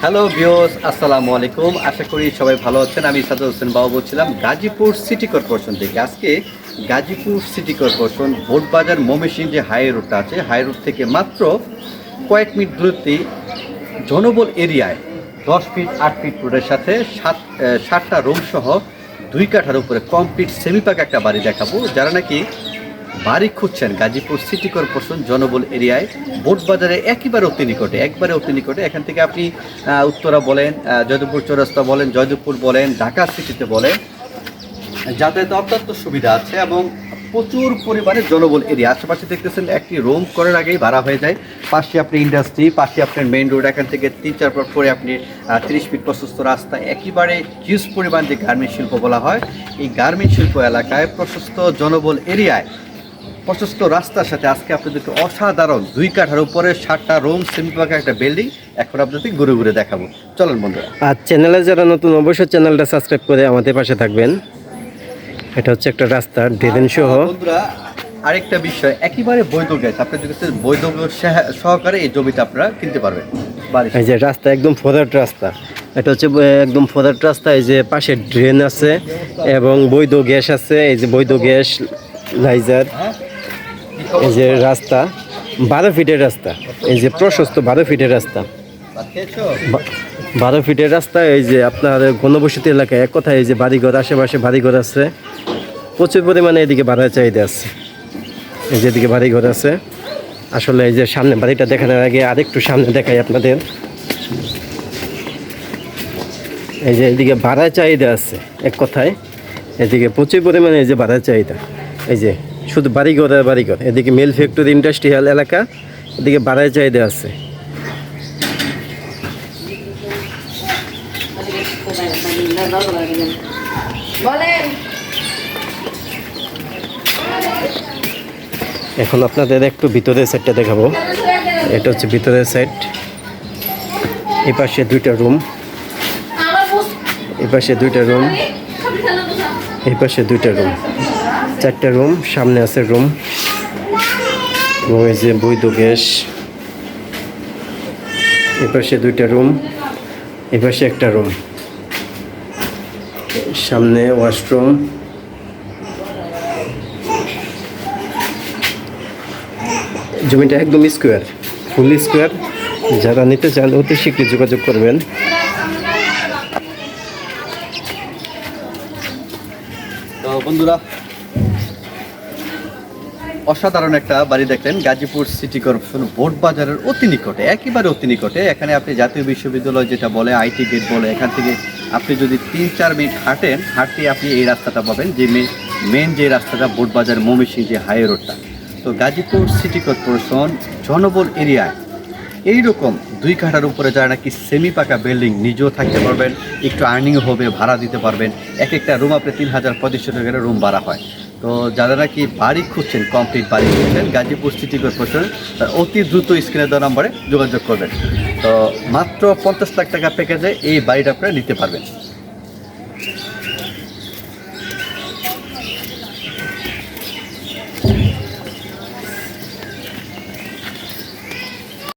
Hello বিওস আসসালামু আলাইকুম। আশা করি সবাই ভালো আছেন। আমি সাদা হোসেন বাবু বলছিলাম গাজীপুর সিটি কর্পোরেশন থেকে। আজকে গাজীপুর সিটি কর্পোরেশন বোটবাজার ময়মনসিংহ যে হাই রোডটা আছে হাই রোড থেকে মাত্র কয়েক মিনিট দূরত্বে জনবল এরিয়ায় দশ ফিট আট ফিট রোডের সাথে সাত আহ, সাতটা রুম সহ দুই কাঠার উপরে কমপ্লিট সেমি পাকা একটা বাড়ি দেখাবো যারা নাকি বাড়ি খুঁজছেন গাজীপুর সিটি কর্পোরেশন জনবল এরিয়ায়। বোট বাজারে একেবারে অতি নিকটে, একবারে অতি নিকটে। এখান থেকে আপনি উত্তরা বলেন জয়দেবপুর চৌরাস্তা বলেন, জয়দেবপুর বলেন, ঢাকা সিটিতে বলেন, যাতায়াতে অত্যন্ত সুবিধা আছে এবং প্রচুর পরিমাণে জনবল এরিয়া। আশেপাশে দেখতেছেন একটি রুম করার আগেই ভাড়া হয়ে যায়। পাশে আপনি ইন্ডাস্ট্রি, পাশে আপনার মেইন রোড, এখান থেকে তিন, চার পর পরে আপনি তিরিশ ফিট প্রশস্ত রাস্তা, একেবারে হিউজ পরিমাণ যে গার্মেন্ট শিল্প বলা হয়, এই গার্মেন্ট শিল্প এলাকায় প্রশস্ত জনবল এরিয়ায় প্রশস্ত রাস্তার সাথে আজকে আপনাদেরকে অসাধারণ দুই কাঠার উপরে সাতটা রুম সেমি পাকা একটা বিল্ডিং এখন আপনাদের ঘুরে ঘুরে দেখাবো। চলেন বন্ধুরা। আর চ্যানেলে যারা নতুন অবশ্যই চ্যানেলটা সাবস্ক্রাইব করে আমাদের পাশে থাকবেন। এটা হচ্ছে একটা রাস্তা ড্রেন সহ বন্ধুরা আরেকটা বিষয় একেবারে বৈধ গ্যাস আপনি যদি বৈধ সহ- সহকারে এই জমিটা আপনারা কিনতে পারবেন। এই যে রাস্তা একদম ফোদাট রাস্তা। এটা হচ্ছে একদম ফোদাট রাস্তা এই যে পাশে ড্রেন আছে এবং বৈধ গ্যাস আছে এই যে বৈধ গ্যাস লাইজার এই যে রাস্তা, বারো ফিটের রাস্তা, এই যে প্রশস্ত বারো ফিটের রাস্তা। বারো ফিটের রাস্তা, এই যে আপনার ঘনবসতি এলাকায় এক কথায় এই যে বাড়িঘর, আশেপাশে বাড়িঘর আছে, প্রচুর পরিমাণে এদিকে ভাড়ার চাহিদা আছে। এই যে এদিকে বাড়িঘর আছে, আসলে এই যে সামনে বাড়িটা দেখানোর আগে আরেকটু সামনে দেখাই আপনাদের। এই যে এদিকে ভাড়ার চাহিদা আছে, এক কথায়, এদিকে প্রচুর পরিমাণে এই যে ভাড়ার চাহিদা। এই যে শুধু বাড়িঘর আর বাড়িঘর। এদিকে মিল ফ্যাক্টরি ইন্ডাস্ট্রিয়াল এলাকা এদিকে বাড়ায় চাহিদা আছে। এখন আপনাদের একটু ভিতরের সাইডটা দেখাবো। এটা হচ্ছে ভিতরের সাইড এই পাশে দুইটা রুম এই পাশে দুইটা রুম এই পাশে দুইটা রুম চারটা রুম, সামনে আছে রুম। এবং এই যে বৈধ গ্যাস। এপাশে দুইটা রুম, এপাশে একটা রুম। সামনে ওয়াশরুম। জমিটা একদম স্কোয়ার, ফুল স্কোয়ার। যারা নিতে চান, অতি শীঘ্রই যোগাযোগ করবেন। তো বন্ধুরা অসাধারণ একটা বাড়ি দেখলেন গাজীপুর সিটি কর্পোরেশন বোট বাজারের অতি নিকটে, একেবারে অতি নিকটে। এখানে আপনি জাতীয় বিশ্ববিদ্যালয় যেটা বলে, আইটি গেট বলে, এখান থেকে আপনি যদি তিন, চার মিনিট হাঁটেন হাঁটতে আপনি এই রাস্তাটা পাবেন, যে মেন যে রাস্তাটা বোট বাজার মমিসিং যে হাই রোডটা। তো গাজীপুর সিটি কর্পোরেশন জনবল এরিয়ায় এইরকম দুই কাঠার উপরে যারা নাকি সেমি পাকা বিল্ডিং, নিজেও থাকতে পারবেন, একটু আর্নিং হবে, ভাড়া দিতে পারবেন, এক একটা রুম আপনি তিন হাজার পঁচিশশো টাকার রুম ভাড়া হয়। তো যারা নাকি বাড়ি খুঁজছেন কমপ্লিট বাড়ি খুঁজছেন, গাজীপুর সিটি কর্পোরেশন অতি দ্রুত স্ক্রিনে দেওয়া নম্বরে যোগাযোগ করবেন। তো মাত্র পঞ্চাশ লাখ টাকা প্যাকেজে এই বাড়িটা আপনারা নিতে পারবেন।